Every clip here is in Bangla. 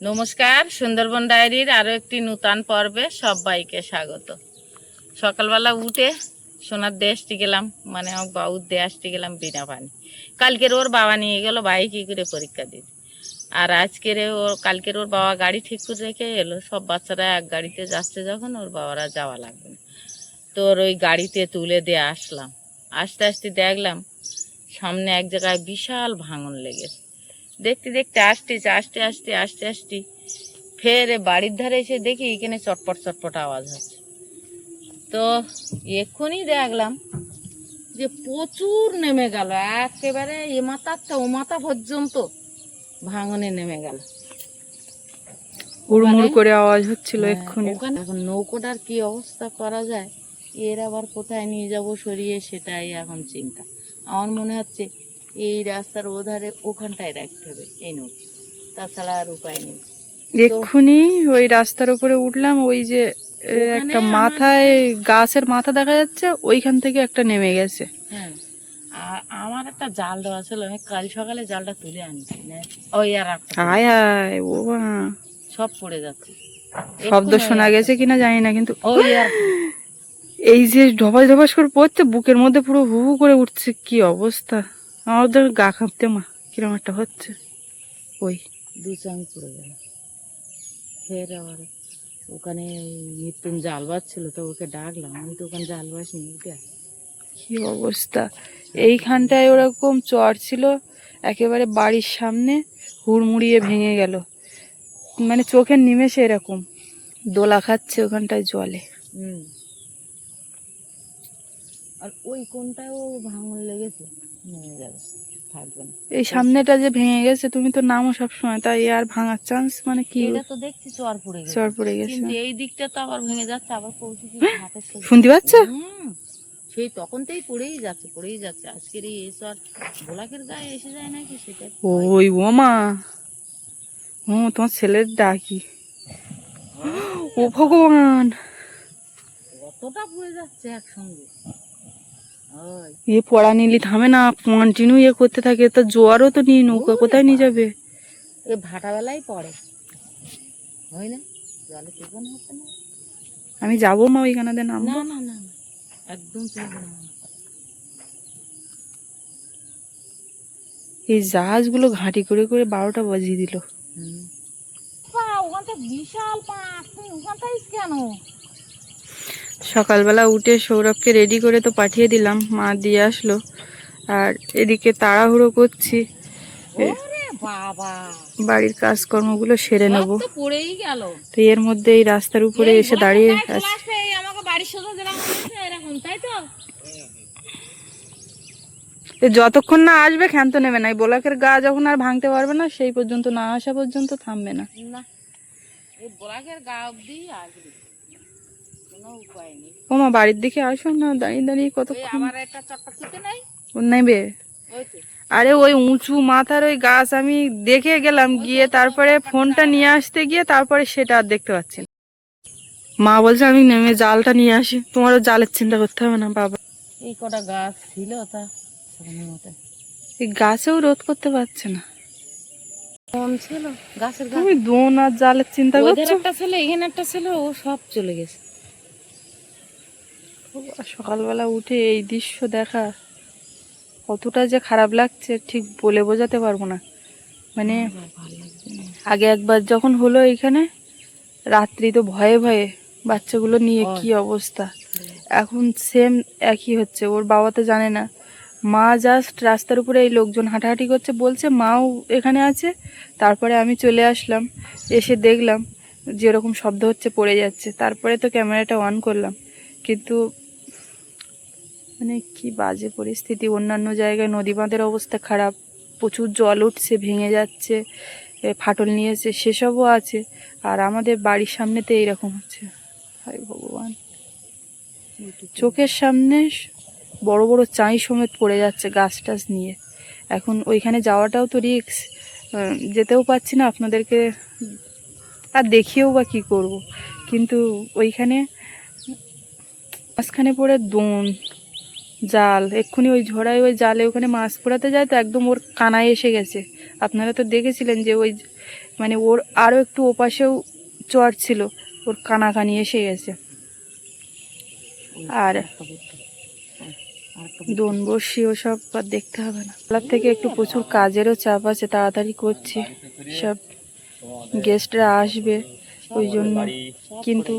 নমস্কার, সুন্দরবন ডায়েরির আরও একটি নূতন পর্বে সবাইকে স্বাগত। সকালবেলা উঠে সোনার দেশটি গেলাম মানে আমার বাবুর দেশটি গেলাম বিনা পানি কালকের ওর বাবা নিয়ে গেল ভাই কী করে পরীক্ষা দিতে আর আজকের ওর, কালকের ওর বাবা গাড়ি ঠিক করে রেখে এলো, সব বাচ্চারা এক গাড়িতে যাচ্ছে যখন, ওর বাবারা যাওয়া লাগবে না। তোর ওই গাড়িতে তুলে দিয়ে আসলাম। আস্তে আস্তে দেখলাম, সামনে এক জায়গায় বিশাল ভাঙন লেগেছে। দেখতে দেখতে আসতেছে আসতে আসতে আসতে আসতে ফের বাড়ির ধারে এসে দেখি এখানে চটপট চটপট আওয়াজ হচ্ছে। তো এক্ষুনি দেখলাম যে প্রচুর নেমে গেল একেবারে এ মাথারটা ও মাথা পর্যন্ত ভাঙনে নেমে গেল। ওখানে- করে আওয়াজ হচ্ছিল হ্যাঁ, এক্ষুনি। এখন নৌকোটার কি অবস্থা করা যায়? এর আবার কোথায় নিয়ে যাব সরিয়ে সেটাই এখন চিন্তা। আমার মনে হচ্ছে এই রাস্তার ওধারে ওখানটায় রাখতে হবে এই নৌকো তাছাড়া আর উপায় নেই। এক্ষুনি ওই রাস্তার উপরে উঠলাম ওই যে একটা মাথায় গাছের মাথা দেখা যাচ্ছে ওইখান থেকে একটা নেমে গেছে। হ্যাঁ আর আমার একটা জাল দেওয়া ছিল আমি কাল সকালে জালটা তুলে আনছি ওই আর। আয় আয় ও। সব পড়ে যাচ্ছে। শব্দ শোনা গেছে কিনা জানি না কিন্তু ওই আর এই যে ধপাস ধপাস করে পড়ছে বুকের মধ্যে পুরো হু হু করে উঠছে কি অবস্থা? আমার তো গা কাঁপতে মা কিরম একটা হচ্ছে। ওই। দু চাং পড়ে গেল। ফের আবার ওখানে মৃত্যুন জাল বাজছিল তো ওকে ডাকলাম। আমি তো ওখানে জাল বাসনি উঠে কি অবস্থা? এইখানটায় ওরকম চর ছিল একেবারে বাড়ির সামনে হুড়মুড়িয়ে ভেঙে গেল। মানে চোখের নিমেষে এরকম। দোলা খাচ্ছে ওখানটায় জলে। হুম। আর ওই কোনটাও ভাঙন লেগেছে? নেমে যাবে থাকবে না। এই সামনেটা যে ভেঙে গেছে তুমি তো নামো সবসময় তাই আর ভাঙার চান্স মানে কি? এটা তো দেখছি চর পড়ে গেছে। চর পড়ে গেছে। কিন্তু এই দিকটা তো আবার ভেঙে যাচ্ছে আবার হাতের সাথে- শুনতে পাচ্ছ সেই তখন থেকেই পড়েই যাচ্ছে পড়েই যাচ্ছে। আজকের এই এসো আর ভোলাকের গায়ে এসে যায় নাকি সেটা ওই ও মা ও তোমার ছেলের ডাকি। ও ভগবান! কতটা পড়ে যাচ্ছে একসঙ্গে। এ পড়া নিলি থামে না কন্টিনিউ ইয়ে করতে থাকে তো জোয়ারও তো নিয়ে নৌকা কোথায় নিয়ে যাবে? এ ভাটাবেলায় পড়ে। হয় না? জলে তুলবেন হচ্ছে না। আমি যাব মা ওইখানে না নামবো? না না না, একদম এই জাহাজগুলো ঘাঁটি করে করে বারোটা বাজিয়ে দিল। ওখানটা বিশাল পাঁচ ওখানটাই কেন? সকালবেলা উঠে সৌরভকে রেডি করে তো পাঠিয়ে দিলাম। মা দিয়ে আসলো। আর এদিকে তাড়াহুড়ো করছি। বাড়ির কাজকর্মগুলো সেরে নেব। তো এর মধ্যে এই রাস্তার উপরে এসে দাঁড়িয়ে যতক্ষণ না আসবে ক্ষান্ত নেবে না। এই বোলাকের গা যখন আর ভাঙতে পারবে না সেই পর্যন্ত না আসা পর্যন্ত থামবে না। বোরাকের গা অব্দি আসবে কোনো উপায় নেই। ও মা বাড়ির দিকে আসো না দাঁড়িয়ে দাঁড়িয়ে কতক্ষণ? নেবে? আরে ওই উঁচু মাথার ওই গাছ আমি দেখে গেলাম গিয়ে তারপরে ফোনটা নিয়ে আসতে গিয়ে তারপরে সেটা আর দেখতে পাচ্ছি মা বলছে আমি নেমে জালটা নিয়ে আসি তোমারও জালের চিন্তা করতে হবে না বাবা। এই কটা গাছ ছিল তা এই গাছেও রোধ করতে পারছে না। কোন ছিল গাছের তুমি দোন আর জালের চিন্তা করছ? একটা ছিল এখানে একটা ছেলে ও সব চলে গেছে। সকালবেলা উঠে এই দৃশ্য দেখা কতটা যে খারাপ লাগছে ঠিক বলে বোঝাতে পারব না। মানে। আগে একবার যখন হলো এখানে রাত্রি তো ভয়ে ভয়ে বাচ্চাগুলো নিয়ে কি অবস্থা। এখন সেম একই হচ্ছে ওর বাবা তো জানে না। মা জাস্ট রাস্তার উপরে এই লোকজন হাঁটাহাঁটি করছে বলছে মাও এখানে আছে। তারপরে আমি চলে আসলাম এসে দেখলাম যেরকম শব্দ হচ্ছে পড়ে যাচ্ছে। তারপরে তো ক্যামেরাটা অন করলাম। কিন্তু মানে কি বাজে পরিস্থিতি। অন্যান্য জায়গায় নদী বাঁধের অবস্থা খারাপ। প্রচুর জল উঠছে, ভেঙে যাচ্ছে ফাটল নিয়েছে সেসবও আছে। আর আমাদের বাড়ির সামনে সামনেতে এইরকম হচ্ছে। হায় ভগবান। চোখের সামনে বড় বড় চাই সমেত পড়ে যাচ্ছে গাছ টাছ নিয়ে। এখন ওইখানে যাওয়াটাও তো রিক্স যেতেও পাচ্ছি না আপনাদেরকে। আর দেখিয়েও বা কী করব। কিন্তু ওইখানে মাঝখানে পড়ে দোন। জাল, এক্ষুনি ওই ঝোড়ায় ওই জালে ওখানে মাছ পোড়াতে যায় তো একদম ওর কানায় এসে গেছে। আপনারা তো দেখেছিলেন যে ওই মানে ওর আরও একটু ওপাশেও চর ছিল, ওর কানাকানি এসে গেছে। আর দোন বসি ওসব আর দেখতে হবে না। তার থেকে একটু প্রচুর কাজেরও চাপ আছে, তাড়াতাড়ি করছি, সব গেস্টরা আসবে, ওই জন্য কিন্তু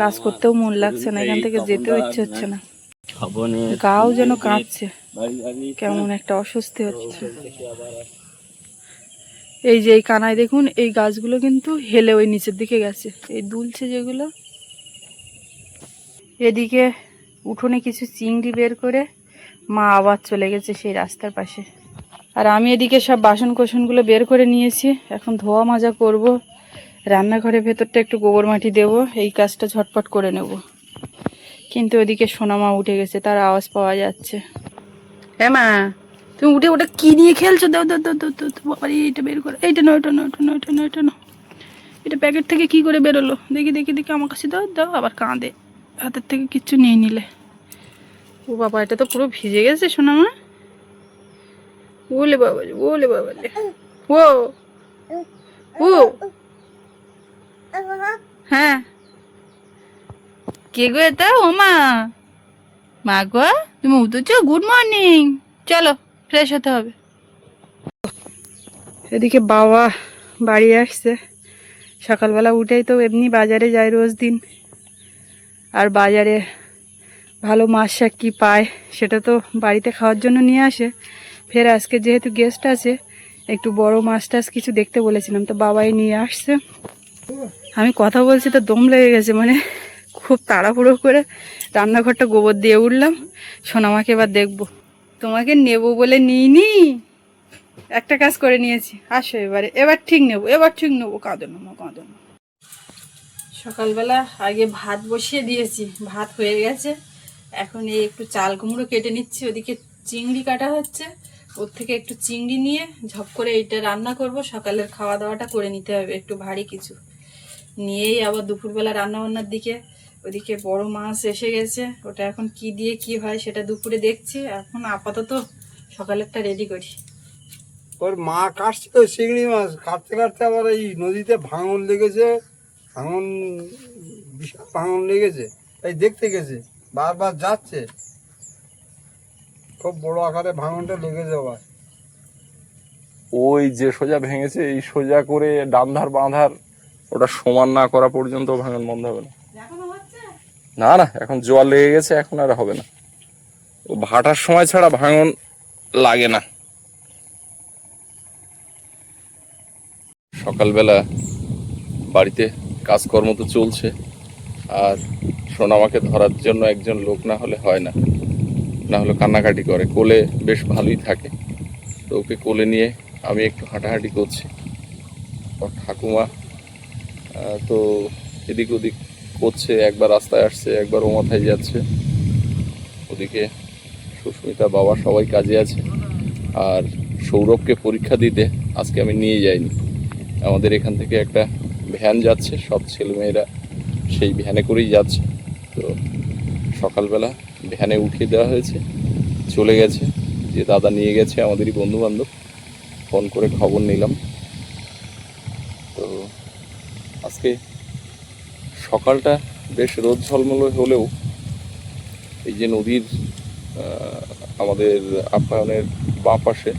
কাজ করতেও মন লাগছে না, এখান থেকে যেতেও ইচ্ছে হচ্ছে না। গাও যেন কাঁপছে। কেমন একটা অস্বস্তি হচ্ছে। এই যে এই কানায় দেখুন এই গাছগুলো কিন্তু হেলে ওই নিচের দিকে গেছে। এই দুলছে যেগুলো। এদিকে উঠোনে কিছু চিংড়ি বের করে মা আবার চলে গেছে সেই রাস্তার পাশে। আর আমি এদিকে সব বাসন কোসনগুলো বের করে নিয়েছি। এখন ধোয়া মাজা করব। রান্নাঘরের ভেতরটা একটু গোবর মাটি দেবো। এই কাজটা ঝটপট করে নেব। কিন্তু ওদিকে সোনামা উঠে গেছে, তার আওয়াজ পাওয়া যাচ্ছে। হ্যাঁ মা, তুমি উঠে ওটা কি নিয়ে খেলছো? দাও দাও দাও দাও বাবারে এইটা বের করে। এইটা নয় এটা নয় এটা নয় এটা নয় নয় এটা প্যাকেট থেকে কি করে বেরোলো? দেখি দেখি দেখি, আমার কাছে দাও দাও, আবার কাঁদে। হাতের থেকে কিচ্ছু নিয়ে নিলে। ও বাবা, এটা তো পুরো ভিজে গেছে সোনামা। বলে বাবা বলে বাবা ও ও হ্যাঁ কে গো এটা ও মা। মা গো, তুমি উঠেছো? গুড মর্নিং চলো ফ্রেশ হতে হবে। এদিকে বাবা বাড়ি আসছে। সকালবেলা উঠেই তো এমনি বাজারে যায় রোজ দিন। আর বাজারে ভালো মাছ শাক কী পায়, সেটা তো বাড়িতে খাওয়ার জন্য নিয়ে আসে। ফের আজকে যেহেতু গেস্ট আছে, একটু বড় মাছ টাছ কিছু দেখতে বলেছিলাম। তো বাবাই নিয়ে আসছে। আমি কথা বলছি তো দম লেগে গেছে মানে খুব তাড়াহুড়ো করে রান্নাঘরটা গোবর দিয়ে উঠলাম। সোনামাকে এবার দেখব। তোমাকে নেব বলে নিই নিইনি। একটা কাজ করে নিয়েছি। আসো এবারে। এবার ঠিক নেব, এবার ঠিক নেব। কাঁদো না কাঁদো না। সকালবেলা আগে ভাত বসিয়ে দিয়েছি। ভাত হয়ে গেছে। এখন এই একটু চাল কুমড়ো কেটে নিচ্ছি। ওদিকে চিংড়ি কাটা হচ্ছে। ওর থেকে একটু চিংড়ি নিয়ে ঝপ করে এইটা রান্না করব। সকালের খাওয়া দাওয়াটা করে নিতে হবে একটু ভারী কিছু। নিয়েই আবার দুপুরবেলা রান্নাবান্নার দিকে ওদিকে বড় মাছ এসে গেছে। ওটা এখন কি দিয়ে কি হয় সেটা দুপুরে দেখছি। এখন আপাতত সকালেরটা রেডি করি। ওর মা কাটছিল চিংড়ি মাছ। কাটতে কাটতে আবার এই নদীতে ভাঙন লেগেছে। ভাঙন বিশাল ভাঙন লেগেছে। তাই দেখতে গেছে। বারবার যাচ্ছে। খুব বড় আকারে ভাঙনটা লেগেছে আবার। ওই যে সোজা ভেঙেছে এই সোজা করে ডান্ধার বাঁধার ওটা সমান না করা পর্যন্ত ভাঙন বন্ধ হবে না না না, এখন জল লেগে গেছে, এখন আর হবে না। ও ভাটার সময় ছাড়া ভাঙন লাগে না। সকালবেলা বাড়িতে কাজকর্ম তো চলছে, আর সোনামাকে ধরার জন্য একজন লোক না হলে হয় না। না হলে কান্নাকাটি করে, কোলে বেশ ভালোই থাকে। তো ওকে কোলে নিয়ে আমি একটু হাঁটাহাঁটি করছি। ঠাকুমা তো এদিক ওদিক করছে, একবার রাস্তায় আসছে, একবার ও মাথায় যাচ্ছে। ওদিকে সুস্মিতা বাবা সবাই কাজে আছে। আর সৌরভকে পরীক্ষা দিতে আজকে আমি নিয়ে যাইনি। আমাদের এখান থেকে একটা ভ্যান যাচ্ছে, সব ছেলেমেয়েরা সেই ভ্যানে করেই যাচ্ছে। তো সকালবেলা ভ্যানে উঠিয়ে দেওয়া হয়েছে, চলে গেছে। যে দাদা নিয়ে গেছে আমাদেরই বন্ধু বান্ধব ফোন করে খবর নিলাম। তো আজকে সকালটা বেশ রোদ ঝলমলে হলেও এই যে নদীর আমাদের আপ্যায়নের বাঁ পাশে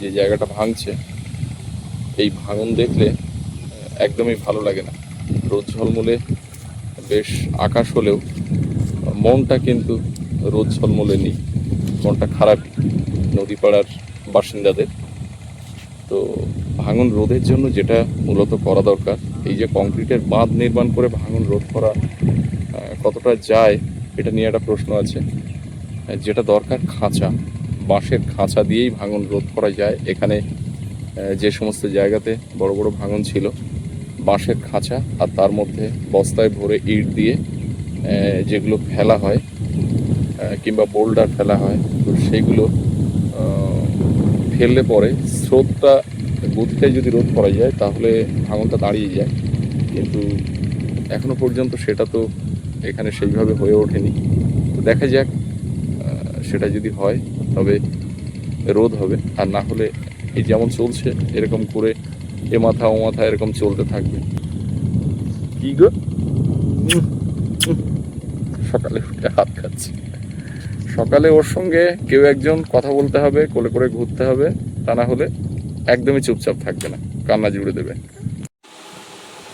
যে জায়গাটা ভাঙছে, এই ভাঙন দেখলে একদমই ভালো লাগে না। রোদ ঝলমলে বেশ আকাশ হলেও মনটা কিন্তু রোদ ঝলমলে নেই। মনটা খারাপ নদী পাড়ার বাসিন্দাদের। তো ভাঙন রোধের জন্য যেটা মূলত করা দরকার, এই যে কংক্রিটের বাঁধ নির্মাণ করে ভাঙন রোধ করা কতটা যায়, এটা নিয়ে একটা প্রশ্ন আছে। যেটা দরকার খাঁচা, বাঁশের খাঁচা দিয়েই ভাঙন রোধ করা যায়। এখানে যে সমস্ত জায়গাতে বড় বড় ভাঙন ছিল, বাঁশের খাঁচা আর তার মধ্যে বস্তায় ভরে ইট দিয়ে যেগুলো ফেলা হয় কিংবা বোল্ডার ফেলা হয়, তো সেগুলো ফেললে পরে স্রোতটা গতিটা যদি রোধ করা যায় তাহলে ভাঙনটা দাঁড়িয়ে যায়। কিন্তু এখনও পর্যন্ত সেটা তো এখানে সেইভাবে হয়ে ওঠেনি। তো দেখা যাক সেটা যদি হয় তবে রোধ হবে। আর না হলে এই যেমন চলছে এরকম করে এ মাথা ও মাথা এরকম চলতে থাকবে। কি গো। সকালে উঠে হাত খাচ্ছি। সকালে ওর সঙ্গে কেউ একজন কথা বলতে হবে কোলে করে ঘুরতে হবে তা না হলে একদমই চুপচাপ থাকবে না কান্না জুড়ে দেবে।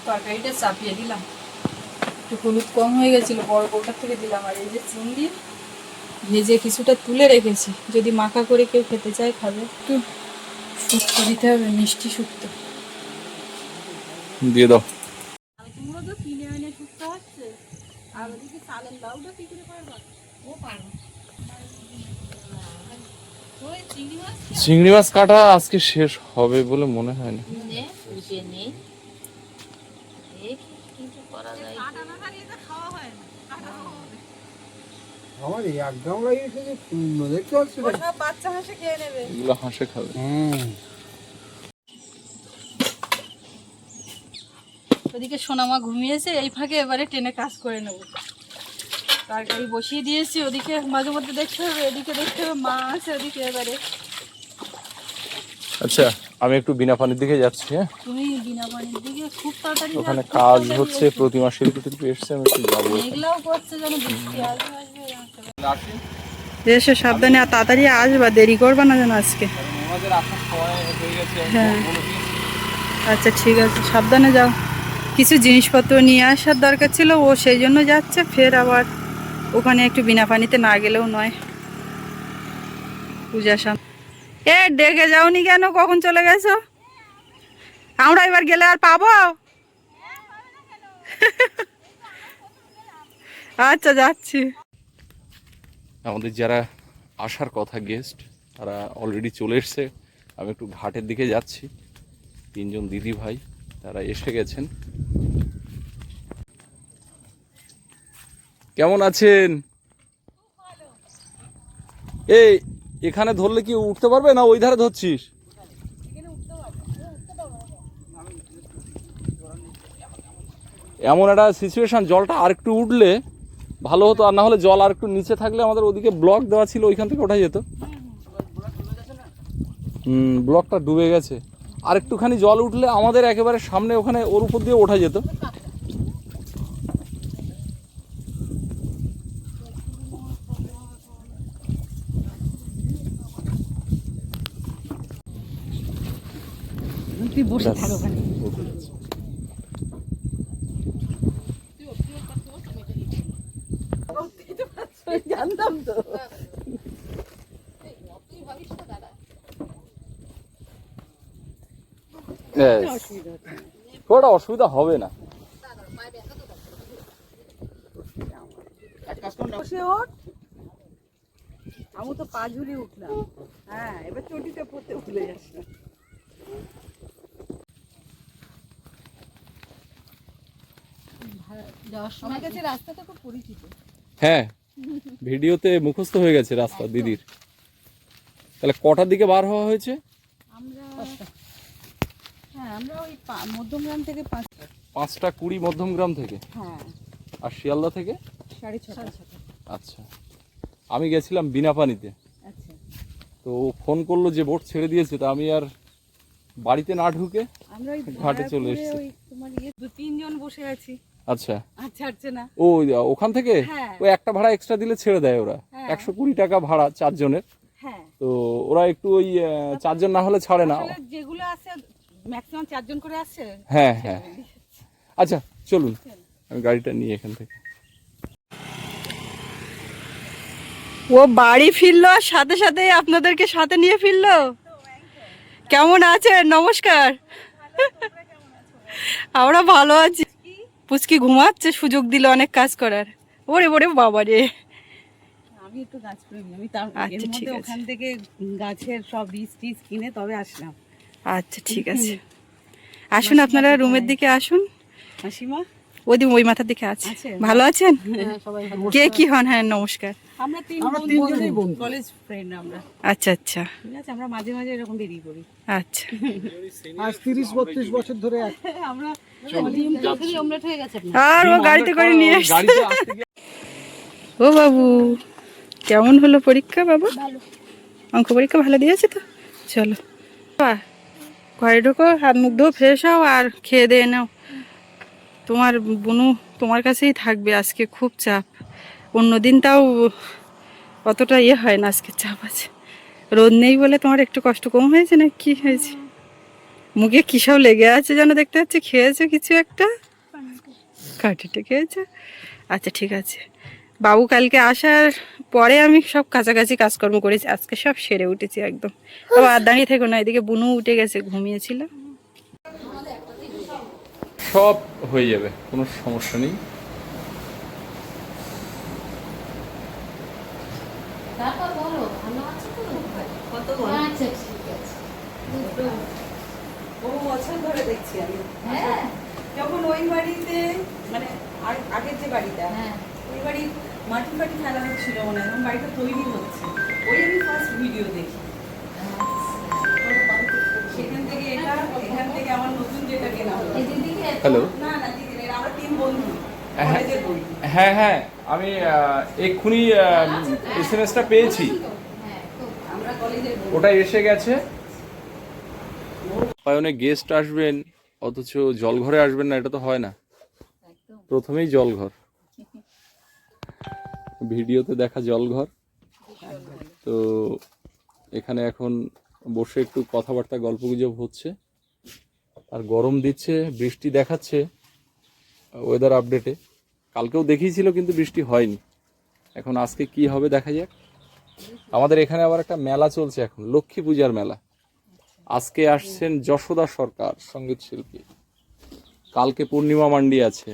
তরকারিটা চাপিয়ে দিলাম। একটু হলুদ কম হয়ে গেছিল বড় বউটার থেকে দিলাম। আর এই যে চিংড়ি ভেজে কিছুটা তুলে রেখেছি। যদি মাখা করে কেউ খেতে চায় খাবে। একটু শুক্তো দিতে হবে মিষ্টি শুক্তো। দিয়ে দাও। চিংড়ি মাছ কাটা আজকে শেষ হবে বলে মনে হয় না। নে, উঠে নেই দেখি কিছু করা যায়। কি। আমার এক গামলা এসে যে পূর্ণ দেখতে পাচ্ছি বাচ্চা হাসে খেয়ে নেবে। এগুলো হাঁসে খাবে। হুম। ওদিকে সোনামা ঘুমিয়েছে এই ফাঁকে এবারে টেনে কাজ করে নেব। তরকারি বসিয়ে দিয়েছি ওদিকে মাঝে মধ্যে দেখতে হবে এদিকে দেখতে হবে মা আছে ওদিকে এবারে। আচ্ছা আমি একটু বিনা পানির দিকে যাচ্ছি হ্যাঁ? তুমি বিনা পানির দিকে খুব তাড়াতাড়ি ওখানে কাজ হচ্ছে এসো। প্রতিমা শিল্পী টিল্পী এসছে আমি একটু যাব মেঘলাও করছে যেন বৃষ্টি আসবে আসবে এসে সাবধানে আর তাড়াতাড়ি আসবা দেরি করবা না যেন আজকে। হ্যাঁ আচ্ছা ঠিক আছে সাবধানে যাও। কিছু জিনিসপত্র নিয়ে আসার দরকার ছিল ও সেই জন্য যাচ্ছে ফের আবার ওখানে একটু বিনা পানিতে না গেলেও নয়। পূজা সাম এ, ডেকে যাওনি কেন? কখন চলে গেছো? আমরা এবার গেলে আর পাবো? আচ্ছা যাচ্ছি। আমাদের যারা আসার কথা গেস্ট, তারা অলরেডি চলে এসছে। আমি একটু ঘাটের দিকে যাচ্ছি। তিনজন দিদি ভাই তারা এসে গেছেন। কেমন আছেন? এই, এখানে ধরলে কি উঠতে পারবে না ওই ধারে ধরছিস? এমন একটা সিচুয়েশন জলটা আর একটু উঠলে ভালো হতো, আর না হলে জল আর একটু নিচে থাকলে আমাদের ওদিকে ব্লক দেওয়া ছিল, ওইখান থেকে ওঠা যেত। হুম ব্লকটা ডুবে গেছে। আর একটুখানি জল উঠলে আমাদের একেবারে সামনে ওখানে ওর উপর দিয়ে ওঠা যেত। তুই বসে থাক ওখানে। জানতাম তো. ওটা অসুবিধা হবে না। বসে ওঠ। আমি তো পা ঝুলিয়ে উঠলাম হ্যাঁ এবার চটিতে পড়তে ভুলে যাস না। আমার কাছে রাস্তাটা খুব পরিচিত। হ্যাঁ ভিডিওতে মুখস্থ হয়ে গেছে রাস্তা দিদির। তাহলে কটার দিকে বার হওয়া হয়েছে? আমরা হ্যাঁ আমরা ওই মধ্যমগ্রাম থেকে পাঁচ পাঁচটা কুড়ি মধ্যমগ্রাম থেকে? হ্যাঁ। আর শিয়ালদা থেকে? সাড়ে ছটা। আচ্ছা। আমি গেছিলাম বিনা পানিতে। আচ্ছা। তো ফোন করল যে বোট ছেড়ে দিয়েছে তা আমি আর বাড়িতে না ঢুকে ঘাটে চলে এসেছি। তোমার ইয়ে দু তিনজন বসে আছি। আচ্ছা। ছাড়ছে না। ও ওখান থেকে? হ্যাঁ। ওই একটা ভাড়া এক্সট্রা দিলে ছেড়ে দেয় ওরা। হ্যাঁ। একশো কুড়ি টাকা ভাড়া চারজনের। হ্যাঁ। তো ওরা একটু ওই চারজন না হলে ছাড়ে না। যেগুলো আছে ম্যাক্সিমাম চারজন করে আসছে হ্যাঁ হ্যাঁ। আচ্ছা চলুন। আমি গাড়িটা নিয়ে এখান থেকে। ও বাড়ি ফিরলো আর সাথে সাথে আপনাদেরকে সাথে নিয়ে ফিরলো? কেমন আছেন? নমস্কার। আমরা ভালো আছি। পুচকি ঘুমাচ্ছে সুযোগ দিল অনেক কাজ করার। ওরে ওরে বাবা রে। আমি একটু গাছ প্রেমী আমি তার আচ্ছা, ঠিক আছে। ওখান থেকে গাছের সব বীজ টিজ কিনে তবে আসলাম। আচ্ছা ঠিক আছে। আসুন আপনারা রুমের দিকে আসুন। মাসিমা? ওই ওই মাথার দিকে আছে। ভালো আছেন? কে কি হন? হ্যাঁ নমস্কার। আমরা তিন আমরা বোন তিনজনেই বন্ধু বন্ধু। কলেজ ফ্রেন্ড আমরা। আচ্ছা আচ্ছা। ঠিক আছে আমরা মাঝে মাঝে এরকম বেরিয়ে পড়ি। আচ্ছা। আজ বছর ধরে আমরা হয়ে আর ও গাড়িতে করে নিয়ে গিয়ে- ও বাবু কেমন হলো পরীক্ষা বাবু? অঙ্ক পরীক্ষা ভালো দিয়েছে তো? চলো। ঘরে ঢোকো হাত মুখ ধো ফ্রেশ হও আর খেয়ে দিয়ে নাও। তোমার বুনু তোমার কাছেই থাকবে আজকে খুব চাপ। অন্য দিন তাও অতটা ইয়ে হয় না আজকে চাপ আছে। রোদ নেই বলে তোমার একটু কষ্ট কম হয়েছে না কি হয়েছে? মুখে কী সব লেগে আছে যেন দেখতে পাচ্ছি? খেয়েছো কিছু একটা? কাঠিটা খেয়েছো। আচ্ছা ঠিক আছে। বাবু কালকে আসার পরে আমি সব কাছাকাছি কাজকর্ম করেছি। আজকে সব সেরে উঠেছি একদম। তবে আর দাঁড়িয়ে থেকো না এদিকে বুনু উঠে গেছে ঘুমিয়েছিল সব হয়ে যাবে কোনো সমস্যা নেই। তারপর বলো ভালো আছো তো কত আচ্ছা ঠিক আছে। বছর ধরে দেখছি আমি। হ্যাঁ। যখন ওই বাড়িতে মানে আগের যে বাড়িটা হ্যাঁ। ওই বাড়ি মাটি ফাটি ফেলা হচ্ছিল মনে হয় এখন বাড়িটা তৈরি হচ্ছে। ওই আমি ফার্স্ট ভিডিও দেখি। সেখান থেকে এটা এখান থেকে আমার নতুন যেটা কেনা হলো হ্যালো না না দিদি আমার তিন বন্ধু। হ্যাঁ। কলেজের হ্যাঁ হ্যাঁ আমি এক্ষুনি এস এম এসটা পেয়েছি। হ্যাঁ আমরা কলেজের ওটা এসে গেছে। অনেক গেস্ট আসবেন অথচ জলঘরে আসবেন না এটা তো হয় না। প্রথমেই জলঘর। ভিডিওতে দেখা জলঘর। তো এখানে এখন বসে একটু কথাবার্তা গল্পগুজব হচ্ছে। আর গরম দিচ্ছে বৃষ্টি দেখাচ্ছে ওয়েদার আপডেটে কালকেও দেখিয়েছিল কিন্তু বৃষ্টি হয়নি। এখন আজকে কি হবে দেখা যাক। আমাদের এখানে আবার একটা মেলা চলছে এখন লক্ষ্মী পূজার মেলা। আজকে আসছেন যশোদা সরকার সংগীত শিল্পী। কালকে পূর্ণিমা মান্ডি আছে।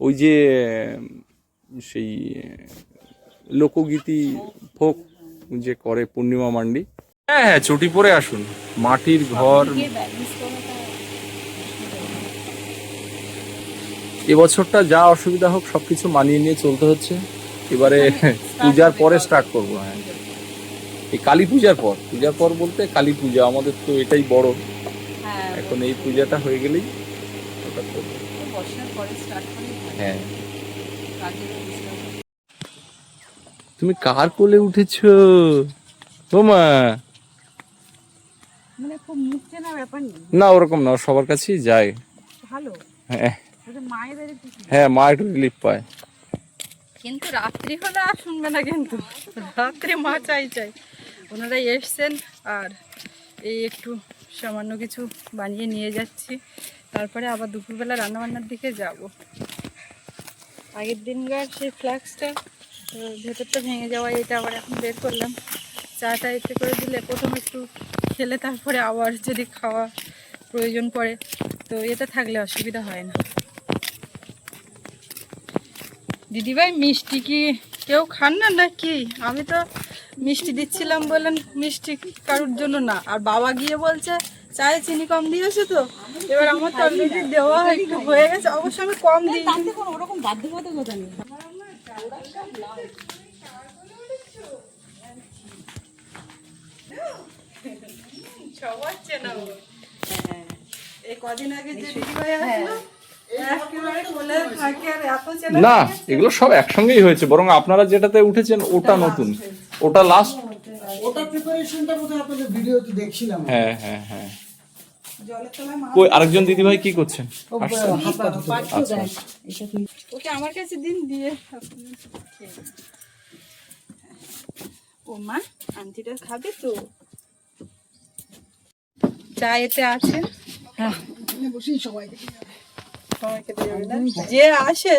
ওই যে সেই লোকগীতি ফোক যে করে পূর্ণিমা মান্ডি। হ্যাঁ হ্যাঁ চটি পরে আসুন। মাটির ঘর। এবছরটা যা অসুবিধা হোক সবকিছু মানিয়ে নিয়ে চলতে হচ্ছে। এবারে পূজার পরে স্টার্ট করব হ্যাঁ। এই কালী পূজার পর পূজার পর বলতে কালী পূজা আমাদের তো এটাই বড়। হ্যাঁ এখন এই পূজাটা হয়ে গেলেই ওটা করব। হ্যাঁ। তুমি কার কোলে উঠেছো? তোমা মানে না ব্যাপার নেই। না ওরকম না সবার কাছেই যায়। ভালো। হ্যাঁ। হ্যাঁ মা একটু রিলিফ পায়। কিন্তু রাত্রি হলে আর শুনবে না কিন্তু। রাত্রে মা চাই চাই। ওনারা এসছেন আর এই একটু সামান্য কিছু বানিয়ে নিয়ে যাচ্ছি। তারপরে আবার দুপুরবেলা রান্নাবান্নার দিকে যাব। আগের দিনকার সেই ফ্ল্যাক্সটা ভেতরটা ভেঙে যাওয়া, এটা আবার এখন বের করলাম। চাটা এতে করে দিলে প্রথম একটু খেলে, তারপরে আবার যদি খাওয়া প্রয়োজন পড়ে, তো এটা থাকলে অসুবিধা হয় না। দিদিভাই, মিষ্টি কি কেউ খান না নাকি? আমি তো মিষ্টি দিচ্ছিলাম বললেন মিষ্টি কারুর জন্য না। আর বাবা গিয়ে বলছে চায়ে চিনি কম দিয়েছে তো? এবার আমার তো অলরেডি দেওয়া একটু হয়ে গেছে। অবশ্য আমি কম দিই ওরকম বাধ্যবাধকতা নেই। সবার চেনা হ্যাঁ, এই কদিন আগে যে দিদিভাই আসলো না এগুলো সব একসঙ্গেই হয়েছে বরং আপনারা যেটাতে উঠেছেন ওটা নতুন। ওটা লাস্ট ওটা প্রিপারেশনটা বোধহয় আপনাদের ভিডিওতে দেখছিলাম। হ্যাঁ হ্যাঁ হ্যাঁ। জলের তলায় মা কই আরেকজন দিদিভাই কি করছেন? ধুতে। আচ্ছা ওকে আমার কাছে দিন দিয়ে আপনি খেয়ে ও মা আন্টিটা খাবে তো। চা এতে আছে। হ্যাঁ? যে আসে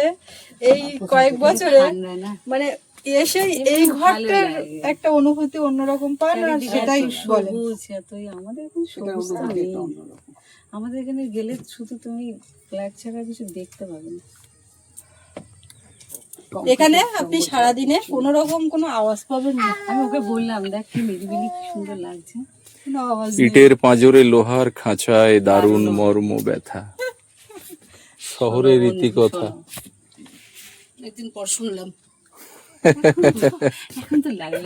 এই কয়েক বছরে মানে এসে এই ঘরটার একটা অনুভূতি অন্যরকম পান আর সেটাই বলে সবুজ এতই আমাদের এখানে নেই। আমাদের এখানে গেলে শুধু তুমি ফ্ল্যাট ছাড়া কিছু দেখতে পাবে না। এখানে আপনি সারাদিনে কোনো রকম কোনো আওয়াজ পাবেন না। আমি ওকে বললাম দেখ কি নিরিবিলি কি সুন্দর লাগছে। কোনো ইটের পাঁজরে লোহার খাঁচায় দারুণ মর্ম ব্যথা। শহরের রীতি কথা একদিন পর শুনলাম। এখন তো লাগে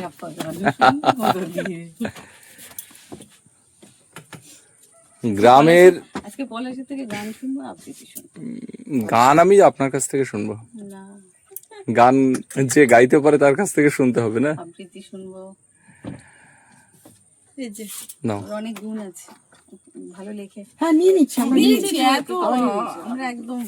গ্রামের আজকে থেকে গান শুনব আবৃত্তি শুনব গান আমি আপনার কাছ থেকে শুনব। না গান যে গাইতে পারে তার কাছ থেকে শুনতে হবে না? আবৃত্তি শুনব। এই যে অনেক গুণ আছে। ভালো লেখে। হ্যাঁ নিয়ে নিচ্ছি আমরা নিয়ে নিচ্ছি এত আমরা একদম